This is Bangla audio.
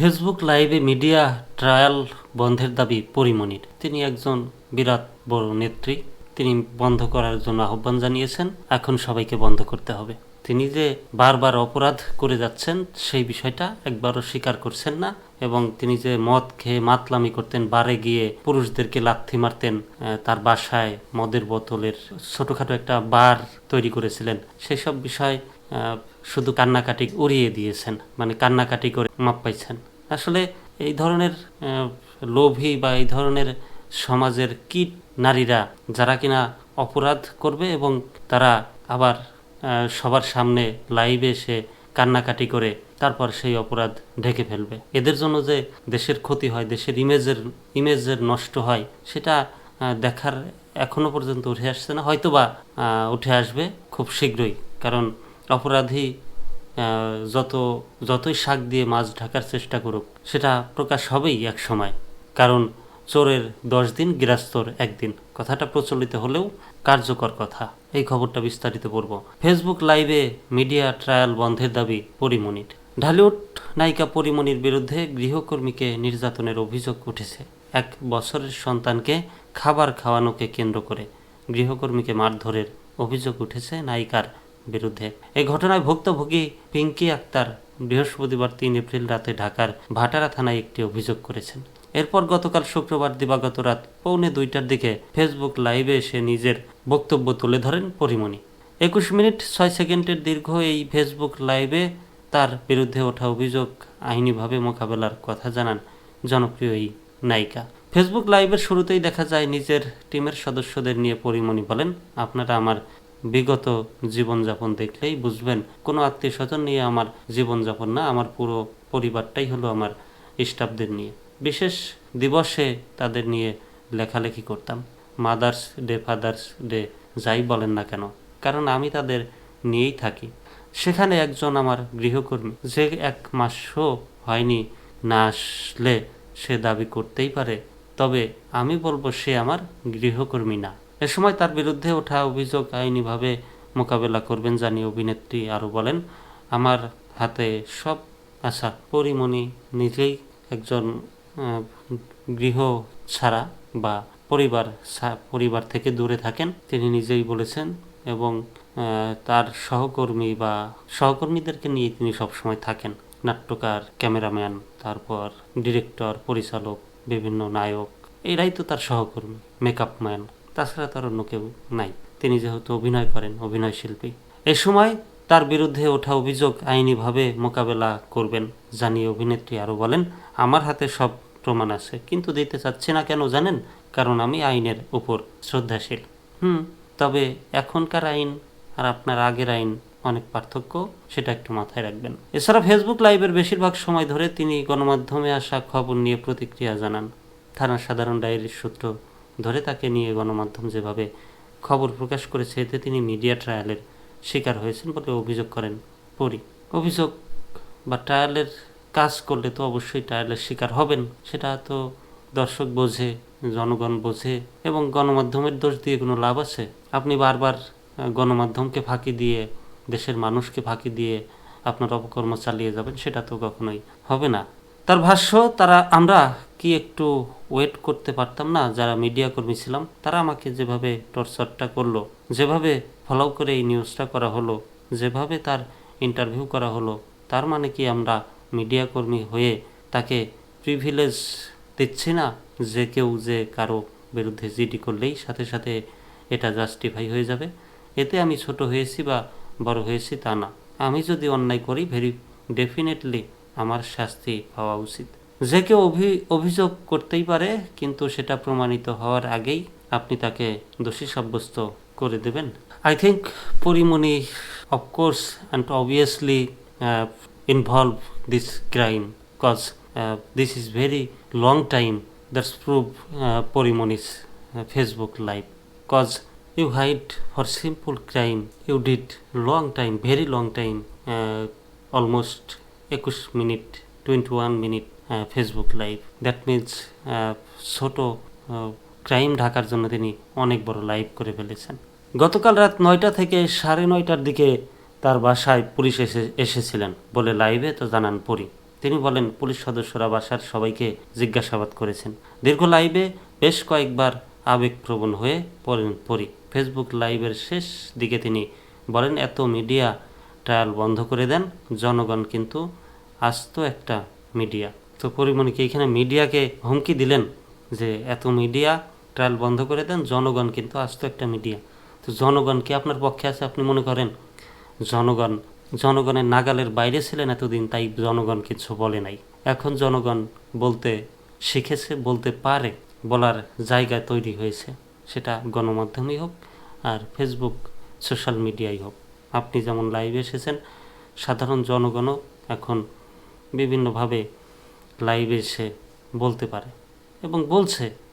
ফেসবুক লাইভে মিডিয়া ট্রায়াল বন্ধের দাবি পরিমণির তিনি একজন বিরাট বড় নেত্রী। তিনি বন্ধ করার জন্য আহ্বান জানিয়েছেন, এখন সবাইকে বন্ধ করতে হবে। তিনি যে বারবার অপরাধ করে যাচ্ছেন, সেই বিষয়টা একবারও স্বীকার করছেন না এবং তিনি যে মদ খেয়ে মাতলামি করতেন, বারে গিয়ে পুরুষদেরকে লাথি মারতেন তার বাসায় মদের বোতলের ছোটখাটো একটা বার তৈরি করেছিলেন, সেসব বিষয় শুধু কান্নাকাটি উড়িয়ে দিয়েছেন মানে কান্নাকাটি করে মাপ পাইছেন। আসলে এই ধরনের লোভী বা এই ধরনের সমাজের কীট নারীরা, যারা কিনা অপরাধ করবে এবং তারা আবার সবার সামনে লাইভে এসে কান্নাকাটি করে তারপর সেই অপরাধ ঢেকে ফেলবে। এদের জন্য যে দেশের ক্ষতি হয়, দেশের ইমেজের ইমেজের নষ্ট হয়, সেটা দেখার এখনও পর্যন্ত উঠে আসছে না। হয়তোবা উঠে আসবে খুব শীঘ্রই, কারণ অপরাধী যত, যতই শাক দিয়ে মাছ ঢাকার চেষ্টা করুক, সেটা প্রকাশ হবেই এক সময়। কারণ চোরের দশ দিন, গৃহস্থর একদিন। কথাটা প্রচলিত হলেও কার্যকর কথা। এই খবরটা বিস্তারিত পড়ব। ফেসবুক লাইভে মিডিয়া ট্রায়াল বন্ধের দাবি পরিমণির ঢালিউড নায়িকা পরিমণির বিরুদ্ধে গৃহকর্মীকে নির্যাতনের অভিযোগ উঠেছে। এক বছরের সন্তানকে খাবার খাওয়ানোকে কেন্দ্র করে গৃহকর্মীকে মারধরের অভিযোগ উঠেছে নায়িকার বিরুদ্ধে। এই ঘটনায় ভুক্তভোগী পিঙ্কি আক্তার বৃহস্পতিবার তিন এপ্রিল রাতে ঢাকার ভাটারা থানায় একটি অভিযোগ করেছেন। এরপর গতকাল শুক্রবার দিবাগত রাত পৌনে দুইটার দিকে ফেসবুক লাইভে এসে নিজের বক্তব্য তুলে ধরেন পরিমণি। একুশ মিনিট ছয় সেকেন্ডের দীর্ঘ এই ফেসবুক লাইভে তার বিরুদ্ধে ওঠা অভিযোগ আইনিভাবে মোকাবেলার কথা জানান জনপ্রিয় এই নায়িকা। ফেসবুক লাইভের শুরুতেই দেখা যায়, নিজের টিমের সদস্যদের নিয়ে পরিমণি বলেন, আপনারা আমার বিগত জীবনযাপন দেখলেই বুঝবেন, কোনো আত্মীয় স্বজন নিয়ে আমার জীবনযাপন না, আমার পুরো পরিবারটাই হলো আমার স্টাফদের নিয়ে। বিশেষ দিবসে তাদের নিয়ে লেখালেখি করতাম। মাদার্স ডে, ফাদার্স ডে, যাই বলেন না কেন, কারণ আমি তাদের নিয়েই থাকি। সেখানে একজন আমার গৃহকর্মী, যে এক মাসও হয়নি, না আসলে সে দাবি করতেই পারে, তবে আমি বলব সে আমার গৃহকর্মী না। এ সময় তার বিরুদ্ধে ওঠা অভিযোগ আইনিভাবে মোকাবেলা করবেন জানিয়ে অভিনেত্রী আরও বলেন, আমার হাতে সব আশা, পরিমণি নিজেই একজন গৃহ ছাড়া বা পরিবার পরিবার থেকে দূরে থাকেন। তিনি নিজেই বলেছেন এবং তার সহকর্মী বা সহকর্মীদেরকে নিয়ে তিনি সবসময় থাকেন। নাট্যকার, ক্যামেরাম্যান, তারপর ডিরেক্টর, পরিচালক, বিভিন্ন নায়ক, এরাই তো তার সহকর্মী, মেকআপ ম্যান। তাছাড়া তার অন্য কেউ নাই। তিনি যেহেতু অভিনয় করেন, অভিনয় শিল্পী। এ সময় তার বিরুদ্ধে ওঠা অভিযোগ আইনিভাবে মোকাবেলা করবেন, জানিয়ে অভিনেত্রী আরও বলেন, আমার হাতে সব প্রমাণ আছে, কিন্তু দিতে চাচ্ছি না কেন জানেন? কারণ আমি আইনের উপর শ্রদ্ধাশীল। হুম, তবে এখনকার আইন আর আপনার আগের আইন অনেক পার্থক্য, সেটা একটু মাথায় রাখবেন। এছাড়া ফেসবুক লাইভের বেশিরভাগ সময় ধরে তিনি গণমাধ্যমে আসা খবর নিয়ে প্রতিক্রিয়া জানান। থানার সাধারণ ডায়েরির সূত্র ধরে তাকে নিয়ে গণমাধ্যম যেভাবে খবর প্রকাশ করেছে, এতে তিনি মিডিয়া ট্রায়ালের শিকার হয়েছেন বলে অভিযোগ করেন পরি। অভিযোগ বা ট্রায়ালের কাজ করলে তো অবশ্যই ট্রায়ালের শিকার হবেন, সেটা তো দর্শক বোঝে, জনগণ বোঝে এবং গণমাধ্যমের দোষ দিয়ে কোনো লাভ আছে? আপনি বারবার গণমাধ্যমকে ফাঁকি দিয়ে, দেশের মানুষকে ফাঁকি দিয়ে আপনার অপকর্ম চালিয়ে যাবেন, সেটা তো কখনোই হবে না। তার ভাষ্য, তারা, আমরা কি একটু ওয়েট করতে পারতাম না? যারা মিডিয়া কর্মী ছিলাম, তারা আমাকে যেভাবে টর্চারটা করল, যেভাবে ফলো করে এই নিউজটা করা হলো, যেভাবে তার ইন্টারভিউ করা হলো, তার মানে কি আমরা মিডিয়া কর্মী হয়ে তাকে প্রিভিলেজ দিচ্ছি না যে কেউ যে কারও বিরুদ্ধে জিডি করলেই সাথে সাথে এটা জাস্টিফাই হয়ে যাবে? এতে আমি ছোট হয়েছি বা বড় হয়েছি তা না। আমি যদি অন্যায় করি ভেরি ডেফিনেটলি আমার শাস্তি পাওয়া উচিত। যে কেউ অভি অভিযোগ করতেই পারে কিন্তু সেটা প্রমাণিত হওয়ার আগেই আপনি তাকে দোষী সাব্যস্ত করে দেবেন। I think Porimoni of course and obviously involve this crime cause this is very long time that's prove Porimoni's Facebook live cause hide for simple crime you did long time very long time uh, almost একুশ minute twenty one minute Facebook live that means ছোট ক্রাইম ঢাকার জন্য তিনি অনেক বড় লাইভ করে ফেলেছেন। গতকাল রাত নয়টা থেকে সাড়ে নয়টার দিকে তার বাসায় পুলিশ এসে, এসেছিলেন বলে লাইভে তো জানান পরি। তিনি বলেন, পুলিশ সদস্যরা বাসার সবাইকে জিজ্ঞাসাবাদ করেছেন। দীর্ঘ লাইভে বেশ কয়েকবার আবেগপ্রবণ হয়ে পড়েন পরি। ফেসবুক লাইভের শেষ দিকে তিনি বলেন, এত মিডিয়া ট্রায়াল বন্ধ করে দেন। জনগণ কিন্তু আস্ত একটা মিডিয়া। তো পরিমণিকে এখানে মিডিয়াকে হুমকি দিলেন যে এত মিডিয়া ট্রায়াল বন্ধ করে দেন? জনগণ কিন্তু আস্ত একটা মিডিয়া। তো জনগণ কি আপনার পক্ষে আছে আপনি মনে করেন? জনগণ, জনগণের নাগালের বাইরে ছিলেন এতদিন, তাই জনগণ কিছু বলে নাই। এখন জনগণ বলতে শিখেছে, বলতে পারে, বলার জায়গা তৈরি হয়েছে। সেটা গণমাধ্যমেই হোক আর ফেসবুক সোশ্যাল মিডিয়াই হোক। আপনি যেমন লাইভে এসেছেন সাধারণ জনগণও এখন বিভিন্নভাবে লাইভে এসে বলতে পারে এবং বলছে।